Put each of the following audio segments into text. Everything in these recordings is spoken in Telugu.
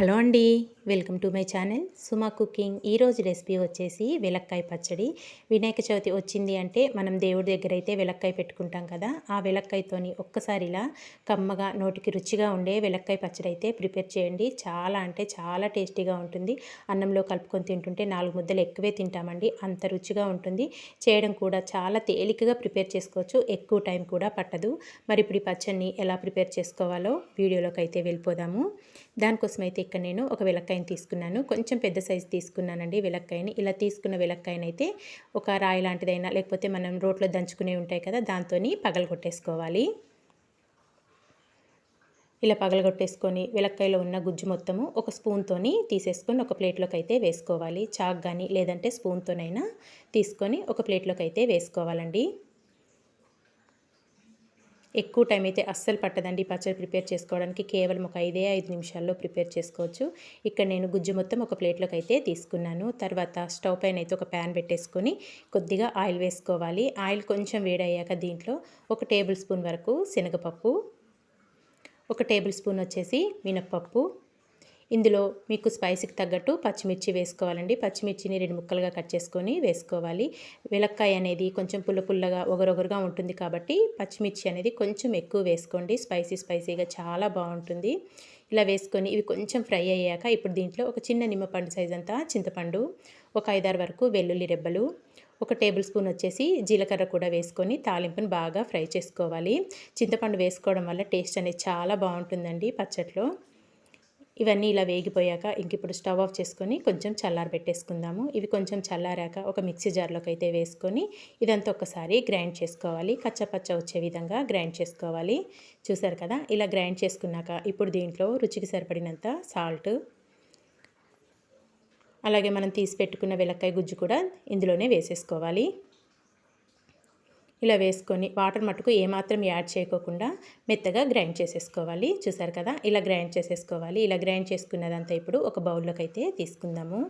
హలో అండి welcome to my channel. Suma cooking. ఈరోజు రెసిపీ వచ్చేసి వెలక్కాయ పచ్చడి. వినాయక చవితి వచ్చింది అంటే మనం దేవుడి దగ్గర అయితే వెలక్కాయ పెట్టుకుంటాం కదా ఆ వెలక్కాయతోని ఒక్కసారి ఇలా కమ్మగా నోటికి రుచిగా ఉండే వెలక్కాయ పచ్చడి అయితే ప్రిపేర్ చేయండి. చాలా అంటే చాలా టేస్టీగా ఉంటుంది. అన్నంలో కలుపుకొని తింటుంటే నాలుగు ముద్దలు ఎక్కువే తింటామండి. అంత రుచిగా ఉంటుంది. చేయడం కూడా చాలా తేలికగా ప్రిపేర్ చేసుకోవచ్చు. ఎక్కువ టైం కూడా పట్టదు. మరి ఇప్పుడు ఈ పచ్చడిని ఎలా ప్రిపేర్ చేసుకోవాలో వీడియోలోకి అయితే వెళ్ళిపోదాము. దానికోసం అయితే ఇక్కడ నేను ఒక వెలక్కాయని తీసుకున్నాను. కొంచెం పెద్ద సైజు తీసుకున్నానండి వెలక్కాయని. ఇలా తీసుకున్న వెలక్కాయని అయితే ఒక రాయి లాంటిదైనా లేకపోతే మనం రోట్లో దంచుకునే ఉంటాయి కదా దాంతో పగలగొట్టేసుకోవాలి. ఇలా పగలగొట్టేసుకొని వెలక్కాయలో ఉన్న గుజ్జు మొత్తము ఒక స్పూన్తోని తీసేసుకొని ఒక ప్లేట్లోకి అయితే వేసుకోవాలి. చాక్ కానీ లేదంటే స్పూన్తోనైనా తీసుకొని ఒక ప్లేట్లోకి అయితే వేసుకోవాలండి. ఎక్కువ టైం అయితే అస్సలు పట్టదండి పచ్చడి ప్రిపేర్ చేసుకోవడానికి. కేవలం ఒక ఐదే ఐదు నిమిషాల్లో ప్రిపేర్ చేసుకోవచ్చు. ఇక్కడ నేను గుజ్జు మొత్తం ఒక ప్లేట్లోకి అయితే తీసుకున్నాను. తర్వాత స్టవ్ పైన అయితే ఒక ప్యాన్ పెట్టేసుకొని కొద్దిగా ఆయిల్ వేసుకోవాలి. ఆయిల్ కొంచెం వేడయ్యాక దీంట్లో ఒక టేబుల్ స్పూన్ వరకు శనగపప్పు ఒక టేబుల్ స్పూన్ వచ్చేసి మినప్పప్పు ఇందులో మీకు స్పైసీకి తగ్గట్టు పచ్చిమిర్చి వేసుకోవాలండి. పచ్చిమిర్చిని రెండు ముక్కలుగా కట్ చేసుకొని వేసుకోవాలి. వెలక్కాయ అనేది కొంచెం పుల్ల పుల్లగా ఒగరొగరుగా ఉంటుంది కాబట్టి పచ్చిమిర్చి అనేది కొంచెం ఎక్కువ వేసుకోండి. స్పైసీ స్పైసీగా చాలా బాగుంటుంది. ఇలా వేసుకొని ఇవి కొంచెం ఫ్రై అయ్యాక ఇప్పుడు దీంట్లో ఒక చిన్న నిమ్మపండు సైజ్ అంతా చింతపండు ఒక ఐదారు వరకు వెల్లుల్లి రెబ్బలు ఒక టేబుల్ స్పూన్ వచ్చేసి జీలకర్ర కూడా వేసుకొని తాలింపుని బాగా ఫ్రై చేసుకోవాలి. చింతపండు వేసుకోవడం వల్ల టేస్ట్ అనేది చాలా బాగుంటుందండి పచ్చట్లో. ఇవన్నీ ఇలా వేగిపోయాక ఇంక ఇప్పుడు స్టవ్ ఆఫ్ చేసుకొని కొంచెం చల్లారి పెట్టేసుకుందాము. ఇవి కొంచెం చల్లారాక ఒక మిక్సీ జార్లోకి అయితే వేసుకొని ఇదంతా ఒకసారి గ్రైండ్ చేసుకోవాలి. కచ్చపచ్చ వచ్చే విధంగా గ్రైండ్ చేసుకోవాలి. చూసారు కదా? ఇలా గ్రైండ్ చేసుకున్నాక ఇప్పుడు దీంట్లో రుచికి సరిపడినంత సాల్ట్ అలాగే మనం తీసి పెట్టుకున్న వెలక్కాయ గుజ్జు కూడా ఇందులోనే వేసేసుకోవాలి. ఇలా వేసుకొని వాటర్ మట్టుకు ఏమాత్రం యాడ్ చేయకోకుండా మెత్తగా గ్రైండ్ చేసేసుకోవాలి. చూసారు కదా? ఇలా గ్రైండ్ చేసేసుకోవాలి. ఇలా గ్రైండ్ చేసుకున్నదంతా ఇప్పుడు ఒక బౌల్లోకి అయితే తీసుకుందాము.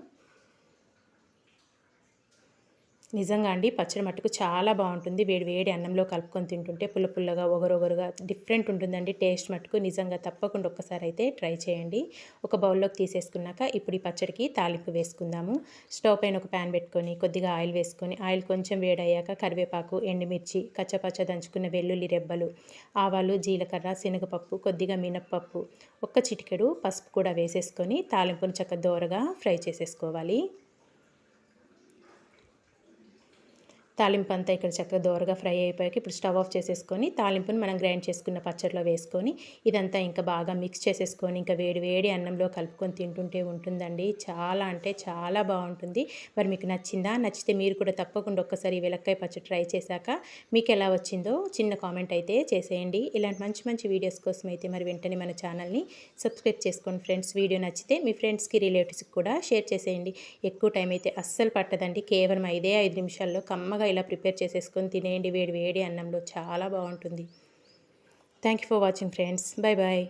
నిజంగా అండి పచ్చడి మట్టుకు చాలా బాగుంటుంది. వేడి వేడి అన్నంలో కలుపుకొని తింటుంటే పుల్ల పుల్లగా ఒగరొగరుగా డిఫరెంట్ ఉంటుందండి. టేస్ట్ మట్టుకు నిజంగా తప్పకుండా ఒక్కసారి అయితే ట్రై చేయండి. ఒక బౌల్లోకి తీసేసుకున్నాక ఇప్పుడు ఈ పచ్చడికి తాలింపు వేసుకుందాము. స్టవ్ పైన ఒక ప్యాన్ పెట్టుకొని కొద్దిగా ఆయిల్ వేసుకొని ఆయిల్ కొంచెం వేడయ్యాక కరివేపాకు ఎండుమిర్చి కచ్చపచ్చ దంచుకున్న వెల్లుల్లి రెబ్బలు ఆవాలు జీలకర్ర శనగపప్పు కొద్దిగా మినప్పప్పు ఒక్క చిటికెడు పసుపు కూడా వేసేసుకొని తాలింపును చక్క దోరగా ఫ్రై చేసేసుకోవాలి. తాలింపు అంతా ఇక్కడ చక్కగా దోరగా ఫ్రై అయిపోయాక ఇప్పుడు స్టవ్ ఆఫ్ చేసేసుకొని తాలింపుని మనం గ్రైండ్ చేసుకున్న పచ్చడిలో వేసుకొని ఇదంతా ఇంకా బాగా మిక్స్ చేసేసుకొని ఇంకా వేడి వేడి అన్నంలో కలుపుకొని తింటుంటే ఉంటుందండి. చాలా అంటే చాలా బాగుంటుంది. మరి మీకు నచ్చిందా? నచ్చితే మీరు కూడా తప్పకుండా ఒక్కసారి వెలక్కాయ పచ్చడి ట్రై చేశాక మీకు ఎలా వచ్చిందో చిన్న కామెంట్ అయితే చేసేయండి. ఇలాంటి మంచి మంచి వీడియోస్ కోసం అయితే మరి వెంటనే మన ఛానల్ని సబ్స్క్రైబ్ చేసుకోండి ఫ్రెండ్స్. వీడియో నచ్చితే మీ ఫ్రెండ్స్కి రిలేటివ్స్కి కూడా షేర్ చేసేయండి. ఎక్కువ టైం అయితే అస్సలు పట్టదండి. కేవలం ఐదే ఐదు నిమిషాల్లో కమ్మగా ఇలా ప్రిపేర్ చేసేసుకొని తినేయండి వేడి వేడి అన్నంలో. చాలా బాగుంటుంది. Thank you for watching friends bye bye